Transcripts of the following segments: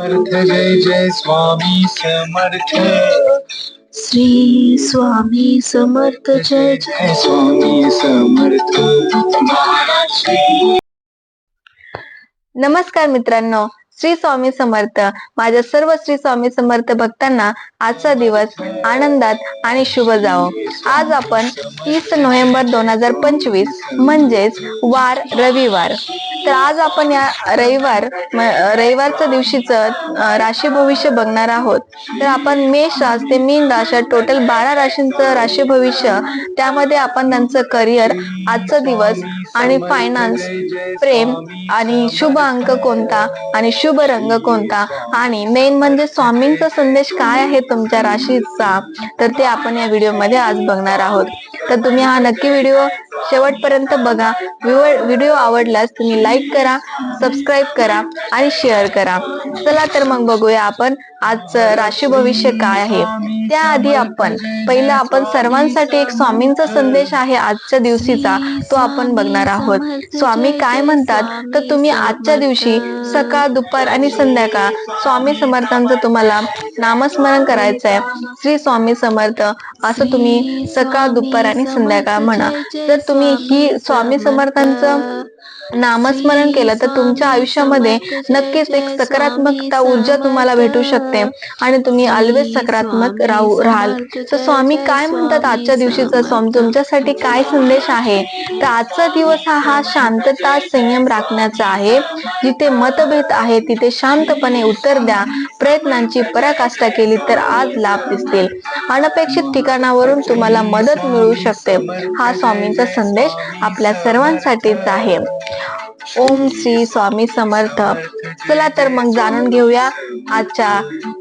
समर्थ जय जय स्वामी समर्थ। श्री स्वामी समर्थ जय जय जय स्वामी समर्थ। नमस्कार मित्रांनो श्री स्वामी समर्थ. माझ्या सर्व श्री स्वामी समर्थ भक्तांना आजचा दिवस आनंदात आणि शुभ जावो. आज आपण तीस नोव्हेंबर दोन हजार पंचवीस म्हणजेच वार रविवार. तर आज आपण या रविवार रविवारच्या दिवशीच राशी भविष्य बघणार आहोत. तर आपण मेष रास ते मीन राशा टोटल बारा राशींचं राशी भविष्य त्यामध्ये आपण त्यांचं करिअर आजचा दिवस आणि फायनान्स प्रेम आणि शुभ अंक कोणता आणि शुभ शुभ रंग कोणता? आणि मेन म्हणजे स्वामींचा संदेश काय आहे तुमच्या राशीचा? तर ते आपण या व्हिडिओमध्ये आज बघणार आहोत. तर तुम्ही हा नक्की व्हिडिओ शेवटपर्यंत बघा. व्हिडिओ आवडल्यास तुम्ही लाईक करा सबस्क्राईब करा आणि शेअर करा. चला तर मग बघूया आपण आज राशी भविष्य काय आहे? त्याआधी आपण पहिलं आपण सर्वांसाठी एक स्वामींचा संदेश आहे आजच्या दिवशीचा तो आपण बघणार आहोत. स्वामी काय म्हणतात? तर तुम्ही आजच्या दिवशी सकाळ दुपार आणि संध्याकाळ स्वामी समर्थांचं तुम्हाला नामस्मरण करायचं आहे श्री स्वामी समर्थ असं तुम्ही सकाळ दुपार आणि संध्याकाळ म्हणा. जर तुम्ही ही स्वामी समर्थांचं नामस्मरण केलं तर तुमच्या आयुष्यामध्ये नक्कीच एक सकारात्मकता ऊर्जा तुम्हाला भेटू शकते. आणि तुम्ही ऑलवेज सकारात्मक राहू राहाल. तर स्वामी काय म्हणतात आजच्या दिवशीचा स्वामी? तुमच्यासाठी काय संदेश आहे? तर आजचा दिवस हा हा शांतता संयम राखण्याचा आहे. जिथे मतभेद आहे तिथे शांतपणे उत्तर द्या. प्रयत्नांची पराकाष्ठा केली तर आज लाभ दिसतील. अनपेक्षित ठिकाणावरून तुम्हाला मदत मिळू शकते. हा स्वामींचा संदेश आपल्या सर्वांसाठीच आहे. ओम श्री स्वामी समर्थ. चला तर मग जाणून घेऊया आजच्या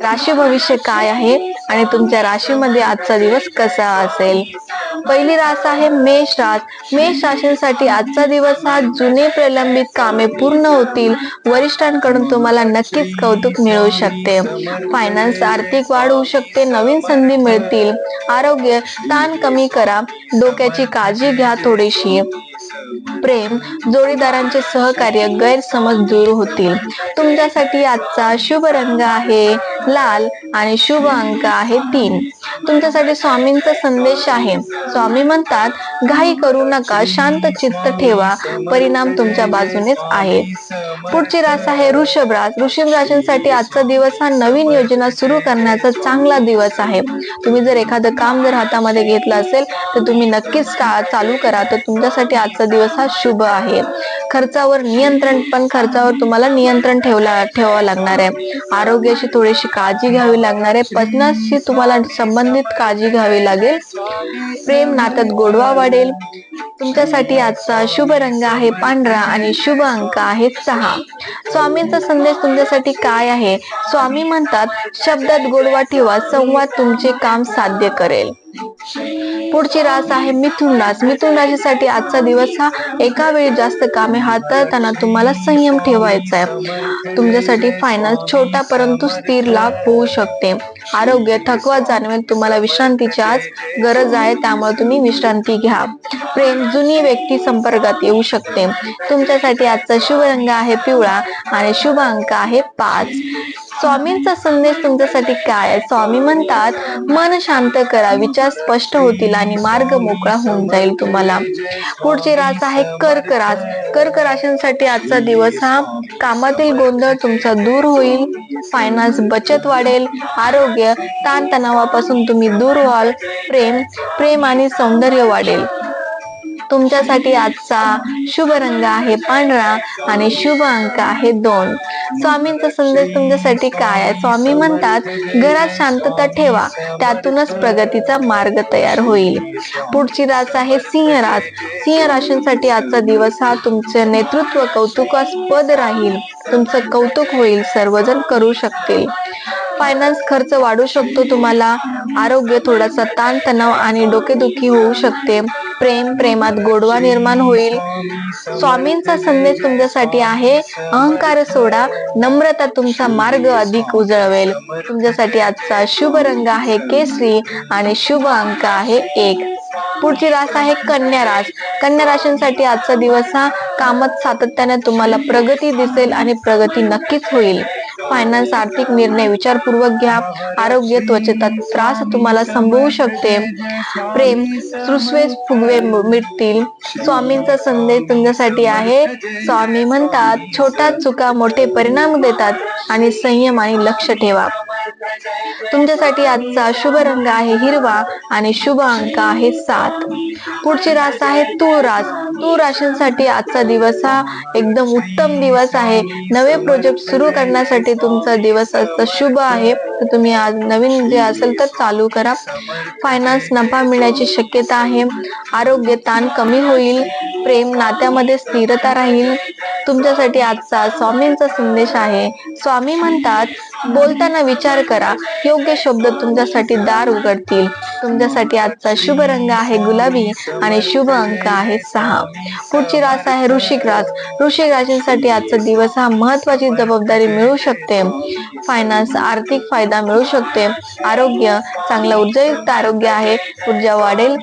राशी भविष्य काय आहे आणि तुमच्या राशीमध्ये आजचा दिवस कसा असेल. पहिली रास आहे मेष रास. मेष राशींसाठी आजचा दिवस हा जुने प्रलंबित कामे पूर्ण होतील. वरिष्ठांकडून तुम्हाला नक्कीच कौतुक मिळू शकते. फायनान्स आर्थिक वाढ होऊ शकते नवीन संधी मिळतील. आरोग्य ताण कमी करा. डोक्याची काळजी घ्या थोडीशी. प्रेम जोडीदारांचे सहकार्य गैरसमज दूर होतील. तुमच्यासाठी आजचा शुभ रंग आहे लाल आणि शुभ अंक आहे तीन. तुमच्यासाठी स्वामींचा संदेश आहे. स्वामी म्हणतात घाई करू नका शांत चित्त ठेवा. परिणाम तुमच्या बाजूनेच आहे. पुढची रास आहे ऋषभ रास ऋषभ राशींसाठी आजचा दिवस हा नवीन योजना सुरू करण्याचा चांगला दिवस आहे. तुम्ही जर एखादं काम जर हातामध्ये घेतलं असेल तर तुम्ही नक्कीच चालू करा. तर तुमच्यासाठी आजचा दिवस हा शुभ आहे. खर्चावर नियंत्रण पण खर्चावर तुम्हाला नियंत्रण ठेवला ठेवावं लागणार आहे. आरोग्याशी थोडीशी काळजी घ्यावी लागणार आहे. पचनाशी तुम्हाला संबंधित काळजी घ्यावी लागेल. प्रेम नात्यात गोडवा वाढेल. तुमच्यासाठी आजचा शुभ रंग आहे पांढरा आणि शुभ अंक आहे सहा. स्वामींचा संदेश तुमच्यासाठी काय आहे? स्वामी म्हणतात शब्दात गोडवा ठेवा संवाद तुमचे काम साध्य करेल. पुढची रास आहे. मिथुन रास. मिथुन राशीसाठी आजचा दिवस हा एका वेळी जास्त कामे हाताळताना तुम्हाला संयम ठेवायचा आहे. तुमच्यासाठी फायनान्स छोटा परंतु स्थिर लाभ होऊ शकते. आरोग्य थकवा जाणवेल. तुम्हाला विश्रांतीची आज गरज आहे. त्यामुळे तुम्ही विश्रांती घ्या. प्रेम जुनी व्यक्ती संपर्कात येऊ शकते. तुमच्यासाठी आजचा शुभ रंग आहे पिवळा आणि शुभ अंक आहे पाच. स्वामींचा संदेश तुमच्यासाठी काय आहे? स्वामी म्हणतात मन शांत करा विचार स्पष्ट होतील आणि मार्ग मोकळा होऊन जाईल तुम्हाला. पुढची रास आहे कर्क रास कर्क राशींसाठी आजचा दिवस हा कामातील गोंधळ तुमचा दूर होईल. फायनान्स बचत वाढेल. आरोग्य ताणतणावापासून तुम्ही दूर व्हाल. प्रेम प्रेम आणि सौंदर्य वाढेल. तुमच्यासाठी आजचा शुभ रंग आहे पांढरा आणि शुभ अंक आहे दोन. स्वामींचा संदेश तुमच्यासाठी काय आहे? स्वामी म्हणतात घरात शांतता ठेवा त्यातूनच प्रगतीचा मार्ग तयार होईल. पुढची रास आहे सिंह रास सिंह राशींसाठी आजचा दिवस हा तुमचे नेतृत्व कौतुकास्पद राहील. तुमचं कौतुक होईल सर्वजण करू शकतील. फायनान्स खर्च वाढू शकतो तुम्हाला. आरोग्य थोडासा ताणतणाव आणि डोकेदुखी होऊ शकते. प्रेम प्रेमात गोडवा निर्माण होईल. स्वामींचा संदेश तुमच्यासाठी आहे. अहंकार सोडा. नम्रता तुमचा मार्ग अधिक उजळवेल. तुमच्यासाठी आजचा शुभ रंग आहे केसरी आणि शुभ अंक आहे एक. पुढची रास आहे कन्या रास. कन्या राशींसाठी आजचा दिवस हा कामात सातत्याने तुम्हाला प्रगती दिसेल आणि प्रगती नक्कीच होईल. फायनान्स आर्थिक निर्णय विचारपूर्वक घ्या. आरोग्य त्वचेचा त्रास तुम्हाला संभवू शकते. प्रेम सुसवे फुगवे मिटतील. स्वामींचा संदेश तुमच्यासाठी आहे. स्वामी म्हणतात छोट्या चुका मोठे परिणाम देतात आणि संयम आणि लक्ष ठेवा. तुमच्यासाठी आजचा शुभ रंग आहे हिरवा आणि शुभ अंक आहे सात. पुढची रास आहे तूळ रास. तूळ राशींसाठी आजचा दिवस हा एकदम उत्तम दिवस आहे. नवे प्रोजेक्ट सुरू करण्यासाठी तुमचा दिवस आजचा शुभ आहे. तर तुम्ही आज नवीन जे असेल तर चालू करा. फायनान्स नफा मिळण्याची शक्यता आहे. आरोग्य ताण कमी होईल. प्रेम नात्यामध्ये स्थिरता राहील. तुमच्यासाठी आजचा स्वामींचा संदेश आहे. स्वामी म्हणतात बोलताना विचार करा. योग्य शब्द तुमच्यासाठी दार उघडतील. तुमच्यासाठी आजचा शुभ रंग आहे गुलाबी आणि शुभ अंक आहे सहा. पुढची रास आहे ऋषिक रास. ऋषिक राशींसाठी आजचा दिवस हा महत्वाची जबाबदारी मिळू शकते. फायनान्स आर्थिक फायदा मिळू शकते. आरोग्य चांगलं ऊर्जायुक्त आरोग्य आहे. ऊर्जा वाढेल.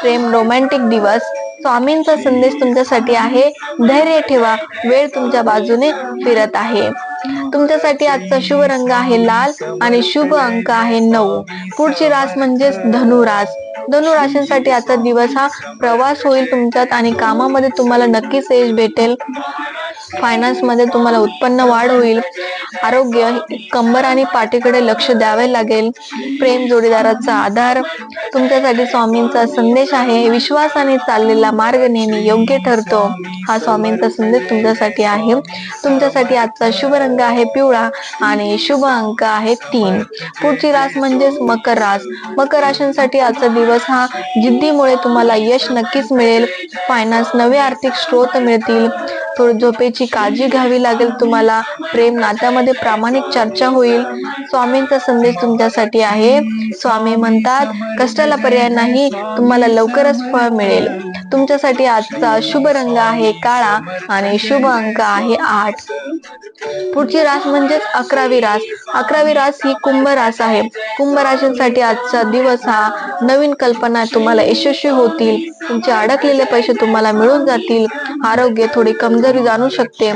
प्रेम रोमॅन्टिक दिवस. स्वामींचा संदेश तुमच्यासाठी आहे. धैर्य ठेवा. वेळ तुमच्या बाजूने फिरत आहे. तुमच्यासाठी आजचा शुभ रंग आहे लाल आणि शुभ अंक आहे नऊ. पुढची रास म्हणजेच धनुरास धनुराशींसाठी आजचा दिवस हा प्रवास होईल तुमच्यात आणि कामामध्ये तुम्हाला नक्कीच यश भेटेल. फायनान्समध्ये तुम्हाला उत्पन्न वाढ होईल. आरोग्य कंबर आणि पाठीकडे लक्ष द्यावे लागेल. प्रेम जोडीदाराचा आधार तुमच्यासाठी स्वामींचा संदेश आहे. विश्वासाने चाललेला मार्ग नेहमी योग्य ठरतो. हा स्वामींचा संदेश तुमच्यासाठी आहे. तुमच्यासाठी आजचा शुभ रंग आहे पिवळा आणि शुभ अंक आहे तीन. पुढची रास म्हणजेच मकर रास. मकर राशींसाठी आजचा दिवस हा जिद्दीमुळे तुम्हाला यश नक्कीच मिळेल. फायनान्स नवे आर्थिक स्रोत मिळतील. थोडी झोपेची काळजी घ्यावी लागेल तुम्हाला. प्रेम नात्यामध्ये प्रामाणिक चर्चा होईल. स्वामींचा संदेश तुमच्यासाठी आहे. स्वामी म्हणतात कष्टाला पर्याय नाही तुम्हाला लवकरच फळ मिळेल. तुमच्यासाठी आजचा शुभ रंग आहे काळा आणि शुभ अंक आहे आठ. पुढची रास म्हणजेच अकरावी रास. अकरावी रास ही कुंभ रास आहे. कुंभ राशींसाठी आजचा दिवस हा नवीन कल्पना तुम्हाला यशस्वी होतील. तुमचे अडकलेले पैसे तुम्हाला मिळून जातील. आरोग्य थोडी कमी जाणू शकते.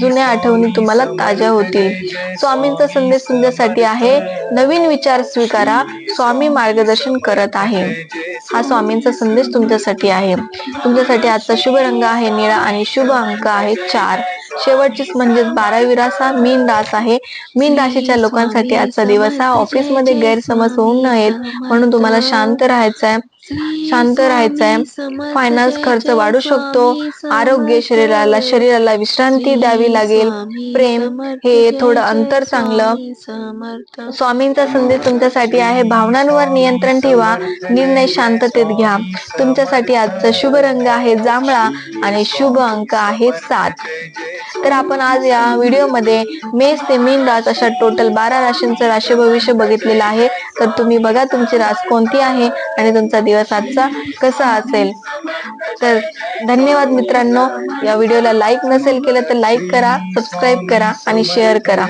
जुन्या आठवणी तुम्हाला ताज्या होतील. स्वामींचा संदेश तुमच्यासाठी आहे. नवीन विचार स्वीकारा. स्वामी मार्गदर्शन करत आहे. हा स्वामींचा संदेश तुमच्यासाठी आहे. तुमच्यासाठी आजचा शुभ रंग आहे निळा आणि शुभ अंक आहे चार. शेवटचीच म्हणजेच बारावी रास हा मीन रास आहे. मीन राशीच्या लोकांसाठी आजचा दिवस हा ऑफिसमध्ये गैरसमज होऊ नयेत. म्हणून तुम्हाला शांत राहायचं आहे शांत राहायचंय. फायनान्स खर्च वाढू शकतो. आरोग्य शरीराला शरीराला विश्रांती द्यावी लागेल. प्रेम हे थोडं अंतर चांगलं. स्वामींचा संदेश तुमच्यासाठी आहे. भावनांवर नियंत्रण ठेवा. निर्णय शांततेत घ्या. तुमच्यासाठी आजचा शुभ रंग आहे जांभळा आणि शुभ अंक आहे सात. तर आपण आज या व्हिडिओमध्ये मेष ते मीन रास अशा टोटल बारा राशींचं राशी भविष्य बघितलेलं आहे. तर तुम्ही बघा तुमची रास कोणती आहे आणि तुमचा दिवस आजचा कसा असेल. तर धन्यवाद मित्रांनो या व्हिडिओला लाईक नसेल केलं तर लाईक करा सबस्क्राईब करा आणि शेअर करा.